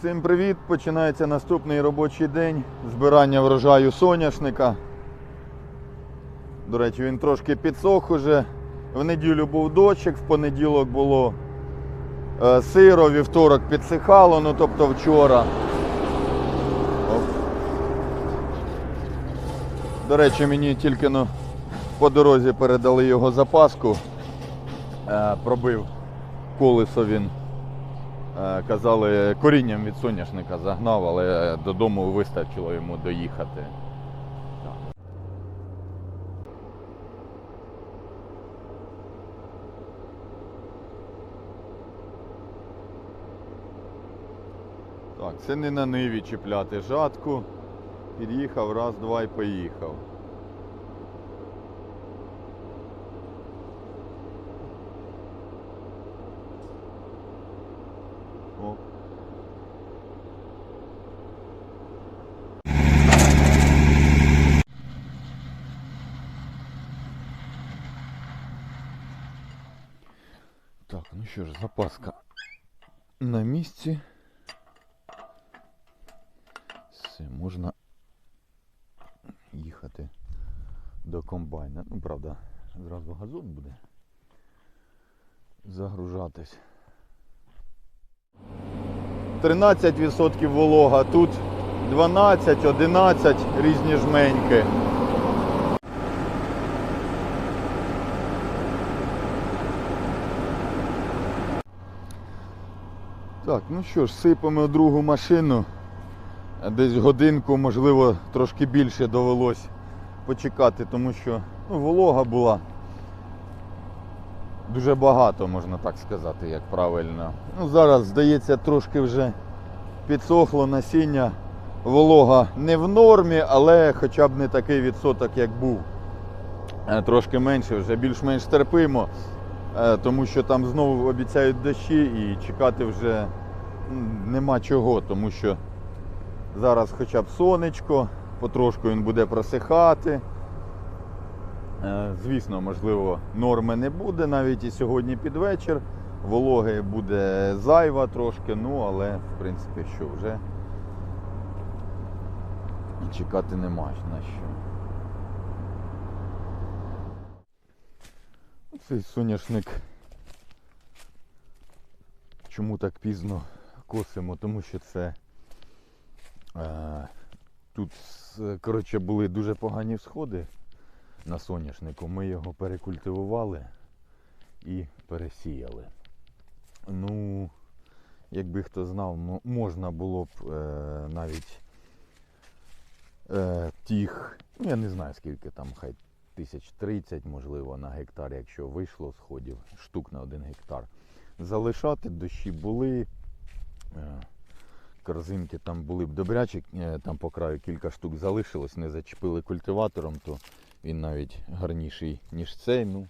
Всім привіт! Починається наступний робочий день збирання врожаю соняшника. До речі, він трошки підсох уже. В неділю був дощик, в понеділок було е, сиро, вівторок підсихало, ну тобто вчора. Оп. До речі, мені тільки ну, по дорозі передали його запаску. Е, пробив колесо він. Е, Казали, корінням від соняшника загнав, але додому вистачило йому доїхати. Так, це не на ниві чіпляти жатку. Під'їхав, раз, два і поїхав. О. Так, ну що ж, запаска на місці. Все, можна їхати до комбайна. Ну, правда, зразу газон буде загружатись. 13% волога, тут 12, 11 різні жменьки. Так, ну що ж, сипемо другу машину. Десь годинку, можливо, трошки більше довелось почекати, тому що ну, волога була. Дуже багато, можна так сказати, як правильно. Ну, зараз, здається, трошки вже підсохло насіння. Волога не в нормі, але хоча б не такий відсоток, як був. Е, Трошки менше, вже більш-менш терпимо, тому що там знову обіцяють дощі і чекати вже нема чого, тому що зараз хоча б сонечко, потрошку він буде просихати. Е, Звісно, можливо, норми не буде навіть і сьогодні під вечір. Вологи буде зайва трошки, ну але в принципі що вже чекати нема на що. Цей соняшник. Чому так пізно косимо? Тому що це е, тут коротше, були дуже погані всходи на соняшнику. Ми його перекультивували і пересіяли. Ну, якби хто знав, можна було б е, навіть е, тих, я не знаю скільки там, хай тисяч 30, можливо, на гектар, якщо вийшло сходів, штук на один гектар. Залишати, дощі були. Е, корзинки там були б добрячі, е, там по краю кілька штук залишилось, не зачепили культиватором, то він навіть гарніший, ніж цей. Ну,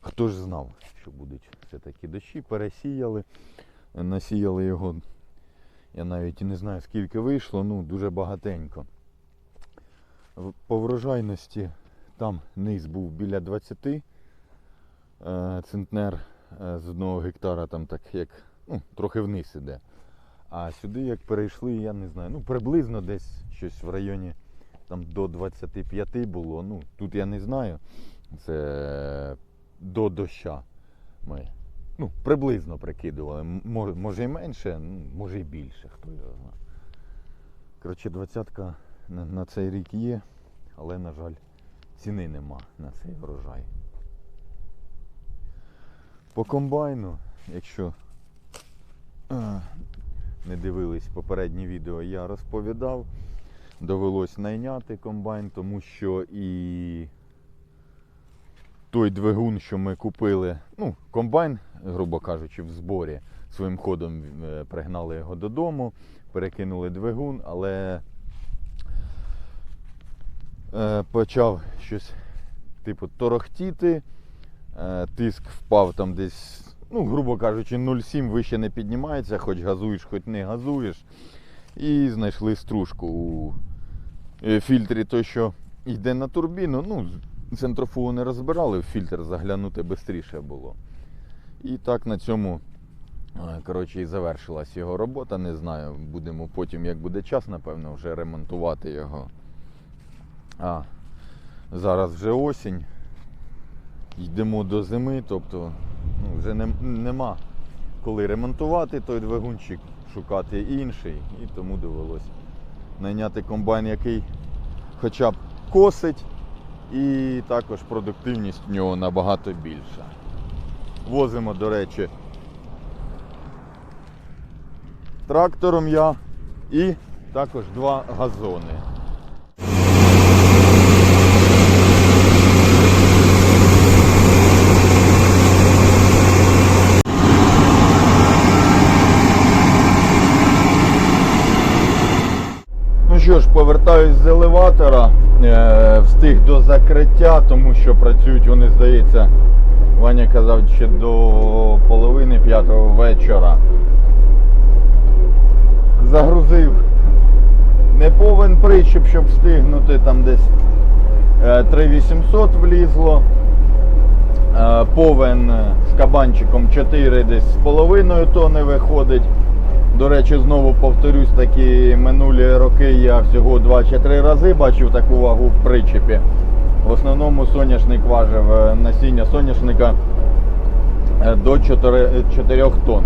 хто ж знав, що будуть все-таки дощі, пересіяли, насіяли його. Я навіть не знаю скільки вийшло, ну дуже багатенько. По врожайності там низ був біля 20 е, центнер е, з одного гектара, там так як ну, трохи вниз іде. А сюди як перейшли, я не знаю, ну приблизно десь щось в районі там до 25 було. Ну, тут я не знаю. Це до доща ми. Ну, приблизно прикидували. Може, і менше, може і більше, хто його знає. Коротше, двадцятка на цей рік є, але, на жаль, ціни нема на цей врожай. По комбайну, якщо е, не дивились попереднє відео, я розповідав. Довелось найняти комбайн, тому що і той двигун, що ми купили, ну, комбайн, грубо кажучи, в зборі своїм ходом е, пригнали його додому, перекинули двигун, але почав щось типу торохтіти, е, тиск впав там десь, ну, грубо кажучи, 0,7 вище не піднімається, хоч газуєш, хоч не газуєш. І знайшли стружку у е, фільтрі, той, що йде на турбіну. Ну, центрофугу не розбирали, в фільтр заглянути швидше було. І так на цьому Е, Коротше, і завершилась його робота. Не знаю, будемо потім, як буде час, напевно, вже ремонтувати його. А зараз вже осінь. Йдемо до зими, тобто ну, вже нем- нема коли ремонтувати той двигунчик, шукати інший. І тому довелось найняти комбайн, який хоча б косить, і також продуктивність в нього набагато більша. Возимо, до речі, трактором я і також два газони. Ну що ж, повертаюсь з елеватора, е, встиг до закриття, тому що працюють вони, здається, Ваня казав ще до половини п'ятого вечора. Загрузив не повен причіп, щоб встигнути, там десь е, 3800 влізло. Е, Повен з кабанчиком 4 десь з половиною тони виходить. До речі, знову повторюсь, такі минулі роки я всього 2 чи 3 рази бачив таку вагу в причепі. В основному соняшник важив е, насіння соняшника е, до 4, 4 тонн.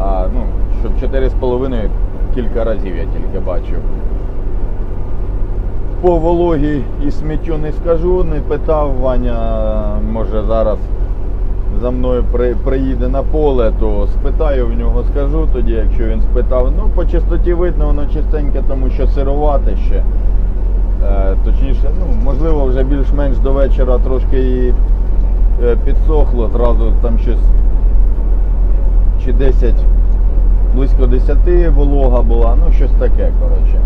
А, ну, щоб 4,5 кілька разів я тільки бачив. По вологі і сміттю не скажу, не питав Ваня, може зараз за мною при, приїде на поле, то спитаю в нього, скажу тоді, якщо він спитав. Ну, по чистоті видно, воно чистеньке, тому що сирувате ще. Е, точніше, ну, можливо, вже більш-менш до вечора трошки і е, підсохло, зразу там щось чи 10, близько 10 волога була, ну щось таке, коротше.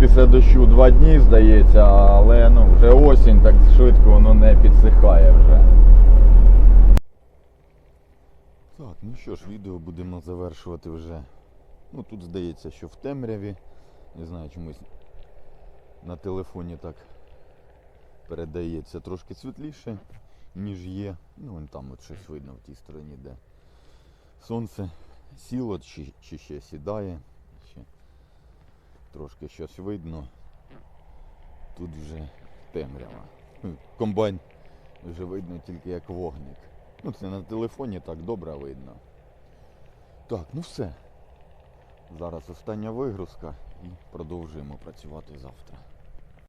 Після дощу два дні, здається, але ну, вже осінь, так швидко воно не підсихає вже. Так, ну що ж, відео будемо завершувати вже. Ну тут здається, що в темряві. Не знаю, чомусь на телефоні так передається трошки світліше, ніж є. Ну вон там от щось видно в тій стороні, де сонце сіло чи, чи ще сідає. Ще трошки щось видно. Тут вже темрява. Комбайн вже видно тільки як вогник. Ну, це на телефоні так добре видно. Так, ну все. Зараз остання вигрузка і продовжуємо працювати завтра.